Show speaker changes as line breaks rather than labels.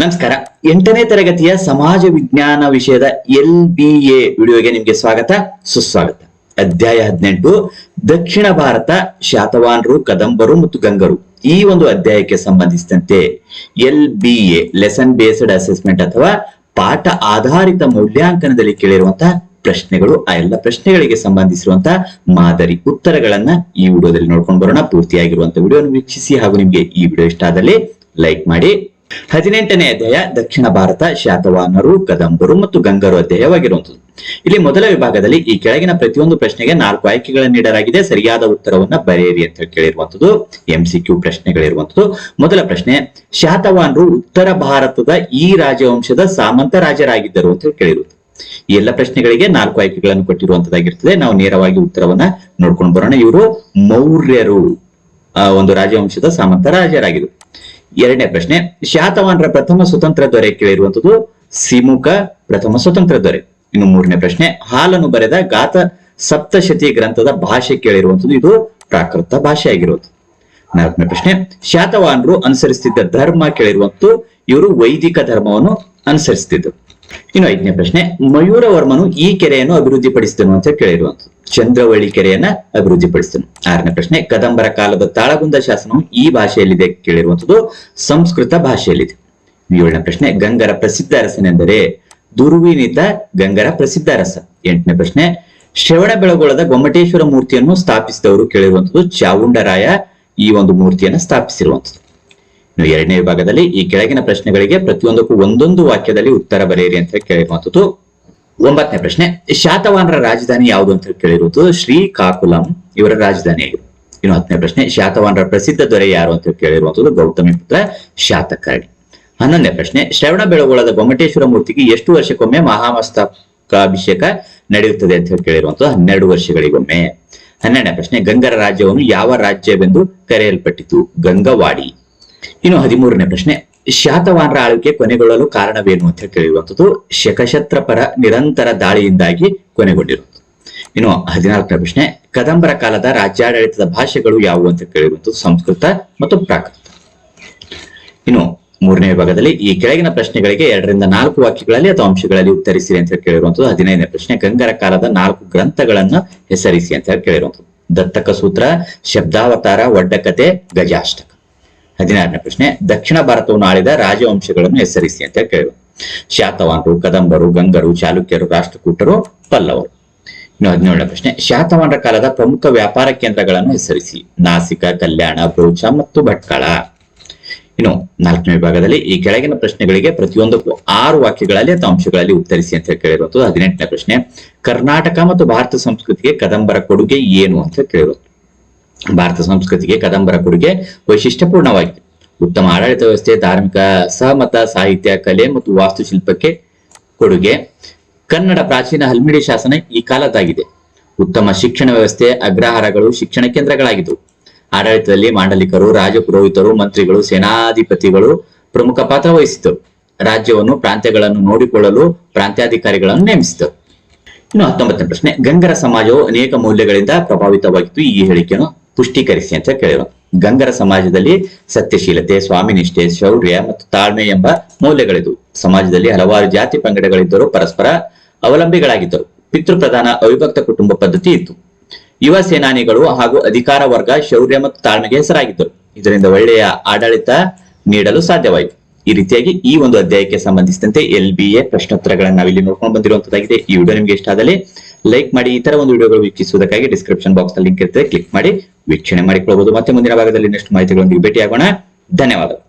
ನಮಸ್ಕಾರ. ಎಂಟನೇ ತರಗತಿಯ ಸಮಾಜ ವಿಜ್ಞಾನ ವಿಷಯದ ಎಲ್ ಬಿ ಎ ವಿಡಿಯೋಗೆ ನಿಮ್ಗೆ ಸ್ವಾಗತ, ಸುಸ್ವಾಗತ. ಅಧ್ಯಾಯ ಹದಿನೆಂಟು, ದಕ್ಷಿಣ ಭಾರತ, ಶಾತವಾನರು, ಕದಂಬರು ಮತ್ತು ಗಂಗರು. ಈ ಒಂದು ಅಧ್ಯಾಯಕ್ಕೆ ಸಂಬಂಧಿಸಿದಂತೆ L B A lesson based assessment ಅಥವಾ ಪಾಠ ಆಧಾರಿತ ಮೌಲ್ಯಾಂಕನದಲ್ಲಿ ಕೇಳಿರುವಂತಹ ಪ್ರಶ್ನೆಗಳು, ಆ ಎಲ್ಲ ಪ್ರಶ್ನೆಗಳಿಗೆ ಸಂಬಂಧಿಸಿರುವಂತಹ ಮಾದರಿ ಉತ್ತರಗಳನ್ನ ಈ ವಿಡಿಯೋದಲ್ಲಿ ನೋಡ್ಕೊಂಡು ಬರೋಣ. ಪೂರ್ತಿಯಾಗಿರುವಂತಹ ವಿಡಿಯೋ ವೀಕ್ಷಿಸಿ ಹಾಗೂ ನಿಮ್ಗೆ ಈ ವಿಡಿಯೋ ಇಷ್ಟ ಆದಲ್ಲಿ ಲೈಕ್ ಮಾಡಿ ಹದಿನೆಂಟನೇ ಅಧ್ಯಾಯ, ದಕ್ಷಿಣ ಭಾರತ, ಶಾತವಾಹನರು, ಕದಂಬರು ಮತ್ತು ಗಂಗರು ಅಧ್ಯಾಯವಾಗಿರುವಂತದ್ದು ಇಲ್ಲಿ ಮೊದಲ ವಿಭಾಗದಲ್ಲಿ ಈ ಕೆಳಗಿನ ಪ್ರತಿಯೊಂದು ಪ್ರಶ್ನೆಗೆ ನಾಲ್ಕು ಆಯ್ಕೆಗಳನ್ನು ನೀಡಲಾಗಿದೆ. ಸರಿಯಾದ ಉತ್ತರವನ್ನ ಬರೆಯಿರಿ ಅಂತ ಕೇಳಿರುವಂತದ್ದು ಎಂ ಸಿ ಕ್ಯೂ ಮೊದಲ ಪ್ರಶ್ನೆ, ಶಾತವಾಹನರು ಉತ್ತರ ಭಾರತದ ಈ ರಾಜವಂಶದ ಸಾಮಂತ ರಾಜರಾಗಿದ್ದರು ಅಂತ ಕೇಳಿರುವುದು ಈ ಎಲ್ಲ ಪ್ರಶ್ನೆಗಳಿಗೆ ನಾಲ್ಕು ಆಯ್ಕೆಗಳನ್ನು ಕೊಟ್ಟಿರುವಂತದ್ದಾಗಿರ್ತದೆ ನಾವು ನೇರವಾಗಿ ಉತ್ತರವನ್ನ ನೋಡ್ಕೊಂಡು ಬರೋಣ. ಇವರು ಮೌರ್ಯರು ಒಂದು ರಾಜವಂಶದ ಸಾಮಂತ ರಾಜರಾಗಿದ್ದರು. ಎರಡನೇ ಪ್ರಶ್ನೆ ಶಾತವಾನ್ರ ಪ್ರಥಮ ಸ್ವತಂತ್ರ ದೊರೆ ಕೇಳಿರುವಂತದ್ದು ಸಿಮುಖ ಪ್ರಥಮ ಸ್ವತಂತ್ರ ದೊರೆ. ಇನ್ನು ಮೂರನೇ ಪ್ರಶ್ನೆ, ಹಾಲನ್ನು ಬರೆದ ಗಾತ ಸಪ್ತಶತಿ ಗ್ರಂಥದ ಭಾಷೆ ಕೇಳಿರುವಂತದ್ದು ಇದು ಪ್ರಾಕೃತ ಭಾಷೆ ಆಗಿರುವುದು ನಾಲ್ಕನೇ ಪ್ರಶ್ನೆ ಶಾತವಾನ್ರು ಅನುಸರಿಸುತ್ತಿದ್ದ ಧರ್ಮ ಕೇಳಿರುವಂತೂ ಇವರು ವೈದಿಕ ಧರ್ಮವನ್ನು ಅನುಸರಿಸುತ್ತಿದ್ದರು ಇನ್ನು ಐದನೇ ಪ್ರಶ್ನೆ, ಮಯೂರವರ್ಮನು ಈ ಕೆರೆಯನ್ನು ಅಭಿವೃದ್ಧಿಪಡಿಸಿದನು ಅಂತ ಕೇಳಿರುವಂತ ಚಂದ್ರವಳ್ಳಿ ಕೆರೆಯನ್ನ ಅಭಿವೃದ್ಧಿಪಡಿಸಿದನು. ಆರನೇ ಪ್ರಶ್ನೆ, ಕದಂಬರ ಕಾಲದ ತಾಳಗುಂದ ಶಾಸನವು ಈ ಭಾಷೆಯಲ್ಲಿದೆ ಕೇಳಿರುವಂಥದ್ದು, ಸಂಸ್ಕೃತ ಭಾಷೆಯಲ್ಲಿದೆ. ಏಳನೇ ಪ್ರಶ್ನೆ, ಗಂಗರ ಪ್ರಸಿದ್ಧ ಅರಸನೆಂದರೆ ದುರ್ವಿನಿದ್ದ ಗಂಗರ ಪ್ರಸಿದ್ಧ ಅರಸ. ಎಂಟನೇ ಪ್ರಶ್ನೆ, ಶ್ರವಣ ಬೆಳಗೊಳದ ಗೊಮ್ಮಟೇಶ್ವರ ಮೂರ್ತಿಯನ್ನು ಸ್ಥಾಪಿಸಿದವರು ಕೇಳಿರುವಂಥದ್ದು ಚಾವುಂಡರಾಯ ಈ ಒಂದು ಮೂರ್ತಿಯನ್ನು ಸ್ಥಾಪಿಸಿರುವಂತದ್ದು ಎರಡನೇ ವಿಭಾಗದಲ್ಲಿ ಈ ಕೆಳಗಿನ ಪ್ರಶ್ನೆಗಳಿಗೆ ಪ್ರತಿಯೊಂದಕ್ಕೂ ಒಂದೊಂದು ವಾಕ್ಯದಲ್ಲಿ ಉತ್ತರ ಬರೆಯಿರಿ ಅಂತ ಕೇಳಿರುವಂತದ್ದು ಒಂಬತ್ತನೇ ಪ್ರಶ್ನೆ, ಶಾತವಾಹನರ ರಾಜಧಾನಿ ಯಾವುದು ಅಂತ ಕೇಳಿರುವುದು ಶ್ರೀಕಾಕುಲಂ ಇವರ ರಾಜಧಾನಿ ಇನ್ನು ಹತ್ತನೇ ಪ್ರಶ್ನೆ, ಶಾತವಾಹನರ ಪ್ರಸಿದ್ಧ ದೊರೆ ಯಾರು ಅಂತ ಕೇಳಿರುವಂತದ್ದು ಗೌತಮಿ ಪುತ್ರ ಶಾತಕರ್ಣಿ. ಹನ್ನೊಂದನೇ ಪ್ರಶ್ನೆ, ಶ್ರವಣ ಬೆಳಗೊಳದ ಗೊಮ್ಮಟೇಶ್ವರ ಮೂರ್ತಿಗೆ ಎಷ್ಟು ವರ್ಷಕ್ಕೊಮ್ಮೆ ಮಹಾಮಸ್ತಕಾಭಿಷೇಕ ನಡೆಯುತ್ತದೆ ಅಂತ ಕೇಳಿರುವಂತದ್ದು ಹನ್ನೆರಡು ವರ್ಷಗಳಿಗೊಮ್ಮೆ. ಹನ್ನೆರಡನೇ ಪ್ರಶ್ನೆ, ಗಂಗರ ರಾಜ್ಯವನ್ನು ಯಾವ ರಾಜ್ಯವೆಂದು ಕರೆಯಲ್ಪಟ್ಟಿತು? ಗಂಗವಾಡಿ. ಇನ್ನು ಹದಿಮೂರನೇ ಪ್ರಶ್ನೆ ಶಾತವಾನರ ಆಳ್ವಿಕೆ ಕೊನೆಗೊಳ್ಳಲು ಕಾರಣವೇನು ಅಂತ ಕೇಳಿರುವಂಥದ್ದು, ಶಕಶತ್ರಪರ ಶಕಶತ್ರ ಪರ ನಿರಂತರ ದಾಳಿಯಿಂದಾಗಿ ಕೊನೆಗೊಂಡಿರುವುದು ಇನ್ನು ಹದಿನಾಲ್ಕನೇ ಪ್ರಶ್ನೆ, ಕದಂಬರ ಕಾಲದ ರಾಜ್ಯಾಡಳಿತದ ಭಾಷೆಗಳು ಯಾವುವು ಅಂತ ಕೇಳಿರುವಂಥದ್ದು, ಸಂಸ್ಕೃತ ಮತ್ತು ಪ್ರಾಕೃತ. ಇನ್ನು ಮೂರನೇ ವಿಭಾಗದಲ್ಲಿ, ಈ ಕೆಳಗಿನ ಪ್ರಶ್ನೆಗಳಿಗೆ ಎರಡರಿಂದ ನಾಲ್ಕು ವಾಕ್ಯಗಳಲ್ಲಿ ಅಥವಾ ಅಂಶಗಳಲ್ಲಿ ಉತ್ತರಿಸಿರಿ ಅಂತ ಕೇಳಿರುವಂಥದ್ದು, ಹದಿನೈದನೇ ಪ್ರಶ್ನೆ, ಗಂಗರ ಕಾಲದ ನಾಲ್ಕು ಗ್ರಂಥಗಳನ್ನ ಹೆಸರಿಸಿ ಅಂತ ಕೇಳಿರುವಂಥದ್ದು. ದತ್ತಕ ಸೂತ್ರ, ಶಬ್ದಾವತಾರ ಒಡ್ಡಕತೆ ಗಜಾಷ್ಟಕ. ಹದಿನಾರನೇ ಪ್ರಶ್ನೆ, ದಕ್ಷಿಣ ಭಾರತವನ್ನು ಆಳಿದ ರಾಜವಂಶಗಳನ್ನು ಹೆಸರಿಸಿ ಅಂತ ಕೇಳುವ. ಶಾತವಾನರು, ಕದಂಬರು, ಗಂಗರು, ಚಾಲುಕ್ಯರು, ರಾಷ್ಟ್ರಕೂಟರು, ಪಲ್ಲವರು. ಇನ್ನು ಹದಿನೇಳನೇ ಪ್ರಶ್ನೆ, ಶಾತವಾನರ ಕಾಲದ ಪ್ರಮುಖ ವ್ಯಾಪಾರ ಕೇಂದ್ರಗಳನ್ನು ಹೆಸರಿಸಿ. ನಾಸಿಕ, ಕಲ್ಯಾಣ ಬ್ರೋಚ ಮತ್ತು ಭಟ್ಕಳ. ಇನ್ನು ನಾಲ್ಕನೇ ವಿಭಾಗದಲ್ಲಿ ಈ ಕೆಳಗಿನ ಪ್ರಶ್ನೆಗಳಿಗೆ ಪ್ರತಿಯೊಂದಕ್ಕೂ ಆರು ವಾಕ್ಯಗಳಲ್ಲಿ ಅಥವಾ ಅಂಶಗಳಲ್ಲಿ ಉತ್ತರಿಸಿ ಅಂತ ಕೇಳಿರುವಂತದ್ದು ಹದಿನೆಂಟನೇ ಪ್ರಶ್ನೆ. ಕರ್ನಾಟಕ ಮತ್ತು ಭಾರತ ಸಂಸ್ಕೃತಿಗೆ ಕದಂಬರ ಕೊಡುಗೆ ಏನು ಅಂತ ಕೇಳಿರೋದು ಭಾರತ ಸಂಸ್ಕೃತಿಗೆ ಕದಂಬರ ಕೊಡುಗೆ ವೈಶಿಷ್ಟ್ಯಪೂರ್ಣವಾಗಿದೆ. ಉತ್ತಮ ಆಡಳಿತ ವ್ಯವಸ್ಥೆ, ಧಾರ್ಮಿಕ ಸಹಮತ, ಸಾಹಿತ್ಯ, ಕಲೆ ಮತ್ತು ವಾಸ್ತುಶಿಲ್ಪಕ್ಕೆ ಕೊಡುಗೆ. ಕನ್ನಡ ಪ್ರಾಚೀನ ಹಲ್ಮಿಡಿ ಶಾಸನ ಈ ಕಾಲದ್ದಾಗಿದೆ. ಉತ್ತಮ ಶಿಕ್ಷಣ ವ್ಯವಸ್ಥೆ, ಅಗ್ರಹಾರಗಳು, ಶಿಕ್ಷಣ ಕೇಂದ್ರಗಳಾಗಿದ್ದವು. ಆಡಳಿತದಲ್ಲಿ ಮಾಂಡಲಿಕರು, ರಾಜಪುರೋಹಿತರು, ಮಂತ್ರಿಗಳು, ಸೇನಾಧಿಪತಿಗಳು ಪ್ರಮುಖ ಪಾತ್ರ ವಹಿಸಿದ್ದರು. ರಾಜ್ಯವನ್ನು, ಪ್ರಾಂತ್ಯಗಳನ್ನು ನೋಡಿಕೊಳ್ಳಲು ಪ್ರಾಂತ್ಯಾಧಿಕಾರಿಗಳನ್ನು ನೇಮಿಸಿದರು ಇನ್ನು ಹತ್ತೊಂಬತ್ತನೇ ಪ್ರಶ್ನೆ, ಗಂಗರ ಸಮಾಜವು ಅನೇಕ ಮೌಲ್ಯಗಳಿಂದ ಪ್ರಭಾವಿತವಾಗಿತ್ತು. ಈ ಹೇಳಿಕೆಯನ್ನು ಪುಷ್ಟೀಕರಿಸಿ ಅಂತ ಕೇಳಿದ್ರು. ಗಂಗರ ಸಮಾಜದಲ್ಲಿ ಸತ್ಯಶೀಲತೆ, ಸ್ವಾಮಿನಿಷ್ಠೆ, ಶೌರ್ಯ ಮತ್ತು ತಾಳ್ಮೆ ಎಂಬ ಮೌಲ್ಯಗಳಿದ್ವು. ಸಮಾಜದಲ್ಲಿ ಹಲವಾರು ಜಾತಿ ಪಂಗಡಗಳಿದ್ದರು ಪರಸ್ಪರ ಅವಲಂಬಿಗಳಾಗಿದ್ದರು. ಪಿತೃಪ್ರಧಾನ ಅವಿಭಕ್ತ ಕುಟುಂಬ ಪದ್ಧತಿ ಇತ್ತು. ಯುವ ಸೇನಾನಿಗಳು ಹಾಗೂ ಅಧಿಕಾರ ವರ್ಗ ಶೌರ್ಯ ಮತ್ತು ತಾಳ್ಮೆಗೆ ಹೆಸರಾಗಿದ್ದರು. ಇದರಿಂದ ಒಳ್ಳೆಯ ಆಡಳಿತ ನೀಡಲು ಸಾಧ್ಯವಾಯಿತು. ಈ ರೀತಿಯಾಗಿ ಈ ಒಂದು ಅಧ್ಯಾಯಕ್ಕೆ ಸಂಬಂಧಿಸಿದಂತೆ ಎಲ್ ಬಿ ಎ ಪ್ರಶ್ನೋತ್ತರಗಳನ್ನು ನಾವಿಲ್ಲಿ ನೋಡ್ಕೊಂಡು ಬಂದಿರುವಂತದ್ದಾಗಿದೆ. ಈ ವಿಡಿಯೋ ನಿಮ್ಗೆ ಇಷ್ಟ ಆದಲ್ಲಿ ಲೈಕ್ ಮಾಡಿ ಈ ತರ ಒಂದು ವಿಡಿಯೋಗಳು ವೀಕ್ಷಿಸುವುದಕ್ಕಾಗಿ ಡಿಸ್ಕ್ರಿಪ್ಷನ್ ಬಾಕ್ಸ್ ಲಿಂಕ್ ಇರ್ತದೆ ಕ್ಲಿಕ್ ಮಾಡಿ, ವೀಕ್ಷಣೆ ಮಾಡಿಕೊಳ್ಳಬಹುದು ಮತ್ತೆ ಮುಂದಿನ ಭಾಗದಲ್ಲಿ ಇನ್ನಷ್ಟು ಮಾಹಿತಿಗಳೊಂದಿಗೆ ಭೇಟಿಯಾಗೋಣ. ಧನ್ಯವಾದಗಳು.